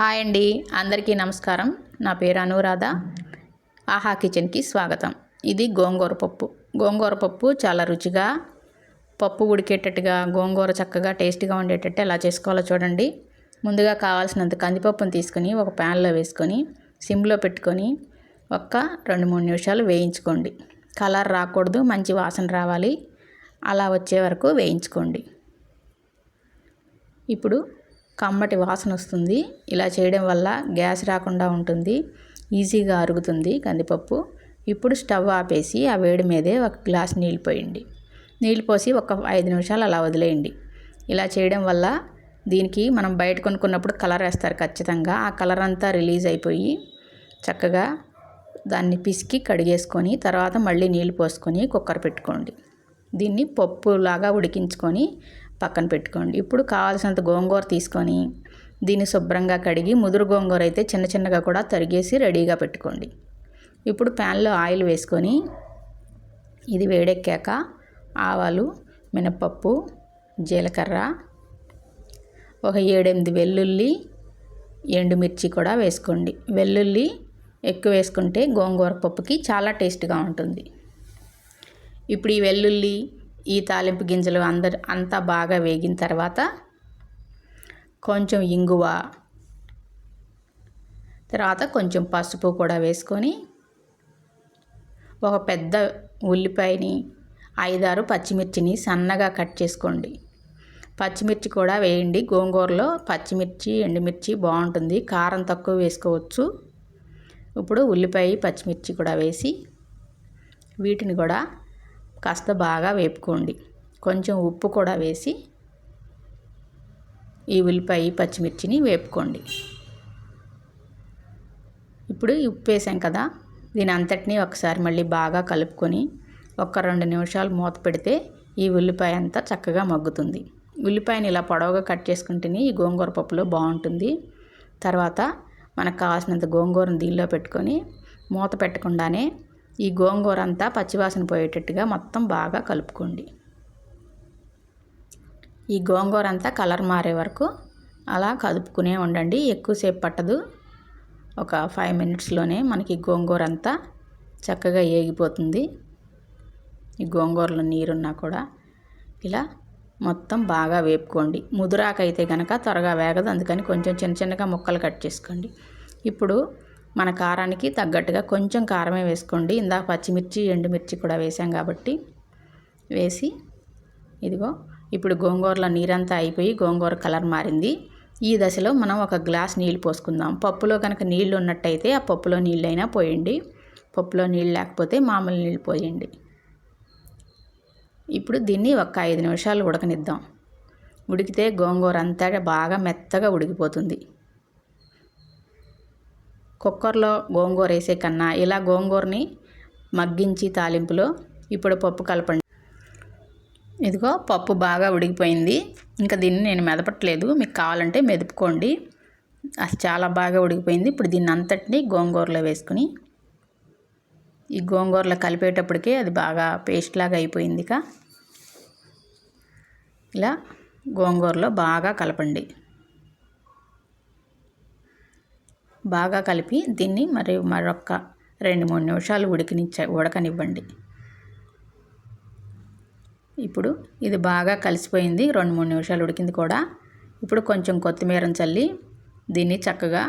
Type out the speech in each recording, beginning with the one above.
Hi అండి. అందరికీ నమస్కారం. నా పేరు అనురాధ. ఆహా కిచెన్కి స్వాగతం. ఇది గోంగూర పప్పు. గోంగూర పప్పు చాలా రుచిగా పప్పు ఉడికేటట్టుగా గోంగూర చక్కగా టేస్టీగా ఉండేటట్టు ఎలా చేసుకోవాలో చూడండి. ముందుగా కావాల్సినంత కందిపప్పును తీసుకొని ఒక ప్యాన్లో వేసుకొని సిమ్లో పెట్టుకొని ఒక్క రెండు మూడు నిమిషాలు వేయించుకోండి. కలర్ రాకూడదు మంచి వాసన రావాలి. అలా వచ్చే వరకు వేయించుకోండి. ఇప్పుడు కమ్మటి వాసన వస్తుంది. ఇలా చేయడం వల్ల గ్యాస్ రాకుండా ఉంటుంది. ఈజీగా అరుగుతుంది కందిపప్పు. ఇప్పుడు స్టవ్ ఆపేసి ఆ వేడి మీదే ఒక గ్లాస్ నీళ్ళు పోయండి. నీళ్ళు పోసి ఒక ఐదు నిమిషాలు అలా వదిలేయండి. ఇలా చేయడం వల్ల దీనికి మనం బయట కొనుక్కున్నప్పుడు కలర్ వేస్తారు ఖచ్చితంగా. ఆ కలర్ అంతా రిలీజ్ అయిపోయి చక్కగా దాన్ని పిసికి కడిగేసుకొని తర్వాత మళ్ళీ నీళ్ళు పోసుకొని కుక్కర్ పెట్టుకోండి. దీన్ని పప్పులాగా ఉడికించుకొని పక్కన పెట్టుకోండి. ఇప్పుడు కావాల్సినంత గోంగూర తీసుకొని దీన్ని శుభ్రంగా కడిగి ముదురు గోంగూర అయితే చిన్న చిన్నగా కూడా తరిగేసి రెడీగా పెట్టుకోండి. ఇప్పుడు ప్యాన్లో ఆయిల్ వేసుకొని ఇది వేడెక్కాక ఆవాలు మినపప్పు జీలకర్ర ఒక ఏడెనిమిది వెల్లుల్లి ఎండుమిర్చి కూడా వేసుకోండి. వెల్లుల్లి ఎక్కువ వేసుకుంటే గోంగూర పప్పుకి చాలా టేస్ట్గా ఉంటుంది. ఇప్పుడు ఈ వెల్లుల్లి ఈ తాలింపు గింజలు అందరు అంతా బాగా వేగిన తర్వాత కొంచెం ఇంగువ తర్వాత కొంచెం పసుపు కూడా వేసుకొని ఒక పెద్ద ఉల్లిపాయని ఐదారు పచ్చిమిర్చిని సన్నగా కట్ చేసుకోండి. పచ్చిమిర్చి కూడా వేయండి. గోంగూరలో పచ్చిమిర్చి ఎండుమిర్చి బాగుంటుంది. కారం తక్కువ వేసుకోవచ్చు. ఇప్పుడు ఉల్లిపాయ పచ్చిమిర్చి కూడా వేసి వీటిని కూడా కాస్త బాగా వేపుకోండి. కొంచెం ఉప్పు కూడా వేసి ఈ ఉల్లిపాయ పచ్చిమిర్చిని వేపుకోండి. ఇప్పుడు ఉప్పు వేసాం కదా దీని అంతటినీ ఒకసారి మళ్ళీ బాగా కలుపుకొని ఒక రెండు నిమిషాలు మూత పెడితే ఈ ఉల్లిపాయ అంతా చక్కగా మగ్గుతుంది. ఉల్లిపాయని ఇలా పొడవుగా కట్ చేసుకుంటేనే ఈ గోంగూర పప్పులో బాగుంటుంది. తర్వాత మనకు కావాల్సినంత గోంగూరను దీనిలో పెట్టుకొని మూత పెట్టకుండానే ఈ గోంగూర అంతా పచ్చివాసన పోయేటట్టుగా మొత్తం బాగా కలుపుకోండి. ఈ గోంగూర అంతా కలర్ మారే వరకు అలా కదుపుకునే ఉండండి. ఎక్కువసేపు పట్టదు. ఒక ఫైవ్ మినిట్స్లోనే మనకి గోంగూర అంతా చక్కగా ఏగిపోతుంది. ఈ గోంగూరలో నీరున్నా కూడా ఇలా మొత్తం బాగా వేపుకోండి. ముదురాకైతే కనుక త్వరగా వేగదు. అందుకని కొంచెం చిన్న చిన్నగా ముక్కలు కట్ చేసుకోండి. ఇప్పుడు మన కారానికి తగ్గట్టుగా కొంచెం కారమే వేసుకోండి. ఇందాక పచ్చిమిర్చి ఎండుమిర్చి కూడా వేసాం కాబట్టి వేసి ఇదిగో ఇప్పుడు గోంగూరలో నీరంతా అయిపోయి గోంగూర కలర్ మారింది. ఈ దశలో మనం ఒక గ్లాస్ నీళ్ళు పోసుకుందాం. పప్పులో కనుక నీళ్ళు ఉన్నట్టయితే ఆ పప్పులో నీళ్ళైనా పోయండి. పప్పులో నీళ్ళు లేకపోతే మామూలు నీళ్ళు పోయండి. ఇప్పుడు దీన్ని ఒక ఐదు నిమిషాలు ఉడకనిద్దాం. ఉడికితే గోంగూర అంతా బాగా మెత్తగా ఉడికిపోతుంది. కుక్కర్లో గోంగూర వేసే కన్నా ఇలా గోంగూరని మగ్గించి తాలింపులో ఇప్పుడు పప్పు కలపండి. ఇదిగో పప్పు బాగా ఉడికిపోయింది. ఇంకా దీన్ని నేను మెదపట్లేదు. మీకు కావాలంటే మెదుపుకోండి. అది చాలా బాగా ఉడికిపోయింది. ఇప్పుడు దీన్ని అంతటిని గోంగూరలో వేసుకుని ఈ గోంగూరలో కలిపేటప్పటికే అది బాగా పేస్ట్ లాగా అయిపోయింది ఇక. ఇలా గోంగూరలో బాగా కలపండి. బాగా కలిపి దీన్ని మరి మరొక రెండు మూడు నిమిషాలు ఉడికినిచ్చ ఉడకనివ్వండి. ఇప్పుడు ఇది బాగా కలిసిపోయింది. రెండు మూడు నిమిషాలు ఉడికింది కూడా. ఇప్పుడు కొంచెం కొత్తిమీరని చల్లి దీన్ని చక్కగా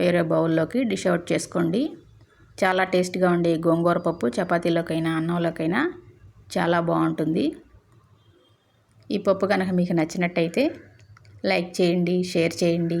వేరే బౌల్లోకి డిష్ అవుట్ చేసుకోండి. చాలా టేస్ట్గా ఉండే గోంగూర పప్పు చపాతీలోకైనా అన్నంలోకైనా చాలా బాగుంటుంది. ఈ పప్పు కనుక మీకు నచ్చినట్టయితే లైక్ చేయండి షేర్ చేయండి.